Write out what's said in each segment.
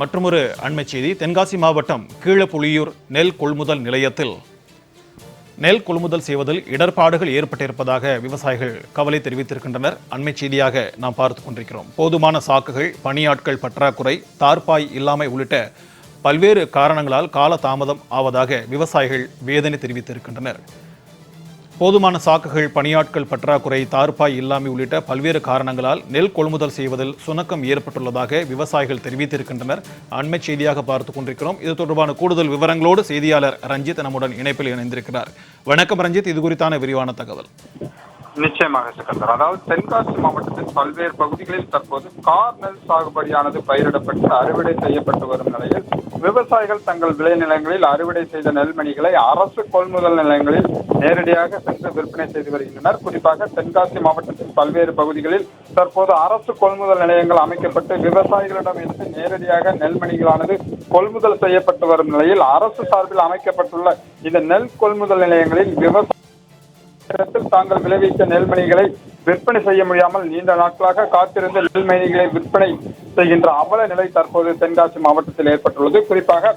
மற்றொரு அண்மை செய்தி. தென்காசி மாவட்டம் கீழப்புலியூர் நெல் கொள்முதல் நிலையத்தில் நெல் கொள்முதல் செய்வதில் இடர்பாடுகள் ஏற்பட்டிருப்பதாக விவசாயிகள் கவலை தெரிவித்திருக்கின்றனர். அண்மை செய்தியாக நாம் பார்த்து கொண்டிருக்கிறோம். போதுமான சாக்குகள் பணியாட்கள் பற்றாக்குறை தார்பாய் இல்லாமை உள்ளிட்ட பல்வேறு காரணங்களால் கால தாமதம் ஆவதாக விவசாயிகள் வேதனை தெரிவித்திருக்கின்றனர். போதுமான சாக்குகள் பணியாட்கள் பற்றாக்குறை தார்பாய் இல்லாமை உள்ளிட்ட பல்வேறு காரணங்களால் நெல் கொள்முதல் செய்வதில் சுணக்கம் ஏற்பட்டுள்ளதாக விவசாயிகள் தெரிவித்திருக்கின்றனர். அண்மை செய்தியாக பார்த்துக் கொண்டிருக்கிறோம். இது தொடர்பான கூடுதல் விவரங்களோடு செய்தியாளர் ரஞ்சித் நம்முடன் இணைப்பில் இணைந்திருக்கிறார். வணக்கம் ரஞ்சித் இது குறித்தான விரிவான தகவல். நிச்சயமாக சிக்கந்தர் அதாவது தென்காசி மாவட்டத்தின் பல்வேறு பகுதிகளில் தற்போது கார் நெல் சாகுபடியானது பயிரிடப்பட்டு அறுவடை செய்யப்பட்டு வரும் நிலையில் விவசாயிகள் தங்கள் விளைநிலங்களில் அறுவடை செய்த நெல்மணிகளை அரசு கொள்முதல் நிலையங்களில் நேரடியாக சென்று விற்பனை செய்து வருகின்றனர். குறிப்பாக தென்காசி மாவட்டத்தின் பல்வேறு பகுதிகளில் தற்போது அரசு கொள்முதல் நிலையங்கள் அமைக்கப்பட்டு விவசாயிகளிடம் இருந்து நேரடியாக நெல்மணிகளானது கொள்முதல் செய்யப்பட்டு வரும் நிலையில் அரசு சார்பில் அமைக்கப்பட்டுள்ள இந்த நெல் கொள்முதல் நிலையங்களில் விவசாய நேரத்தில் தாங்கள் விளைவித்த நெல்மணிகளை விற்பனை செய்ய முடியாமல் நீண்ட நாட்களாக காத்திருந்த நெல்மணிகளை விற்பனை செய்கின்ற அவல நிலை தற்போது தென்காசி மாவட்டத்தில் ஏற்பட்டுள்ளது. குறிப்பாக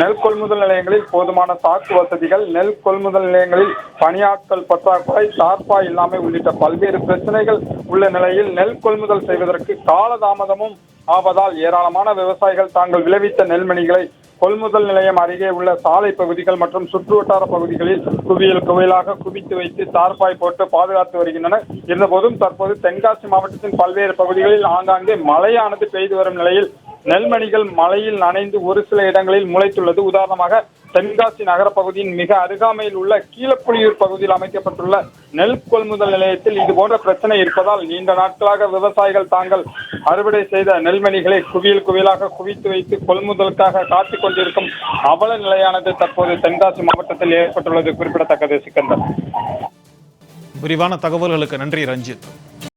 நெல் கொள்முதல் நிலையங்களில் போதுமான சாக்கு வசதிகள் நெல் கொள்முதல் நிலையங்களில் பணியாட்கள் பற்றாக்குறை தார்ப்பா இல்லாமை உள்ளிட்ட பல்வேறு பிரச்சனைகள் உள்ள நிலையில் நெல் கொள்முதல் செய்வதற்கு காலதாமதமும் ஆவதால் ஏராளமான விவசாயிகள் தாங்கள் விளைவித்த நெல்மணிகளை கொள்முதல் நிலையம் அருகே உள்ள சாலை பகுதிகள் மற்றும் சுற்றுவட்டார பகுதிகளில் குவியல் குவியலாக குவித்து வைத்து தார்பாய் போட்டு பாதுகாத்து வருகின்றனர். இருந்தபோதும் தற்போது தென்காசி மாவட்டத்தின் பல்வேறு பகுதிகளில் ஆங்காங்கே மழையானது பெய்து வரும் நிலையில் நெல்மணிகள் மழையில் நனைந்து ஒரு சில இடங்களில் முளைத்துள்ளது. உதாரணமாக தென்காசி நகரப்பகுதியின் மிக அருகாமையில் உள்ள கீழப்புலியூர் பகுதியில் அமைக்கப்பட்டுள்ள நெல் கொள்முதல் நிலையத்தில் இது போன்ற பிரச்சனை இருப்பதால் நீண்ட நாட்களாக விவசாயிகள் தாங்கள் அறுவடை செய்த நெல்மணிகளை குவியல் குவியலாக குவித்து வைத்து கொள்முதலுக்காக காத்துக் கொண்டிருக்கும் அவல நிலையானது தற்போது தென்காசி மாவட்டத்தில் ஏற்பட்டுள்ளது. குறிப்பிடத்தக்கது சிக்கந்தர். விரிவான தகவல்களுக்கு நன்றி ரஞ்சித்.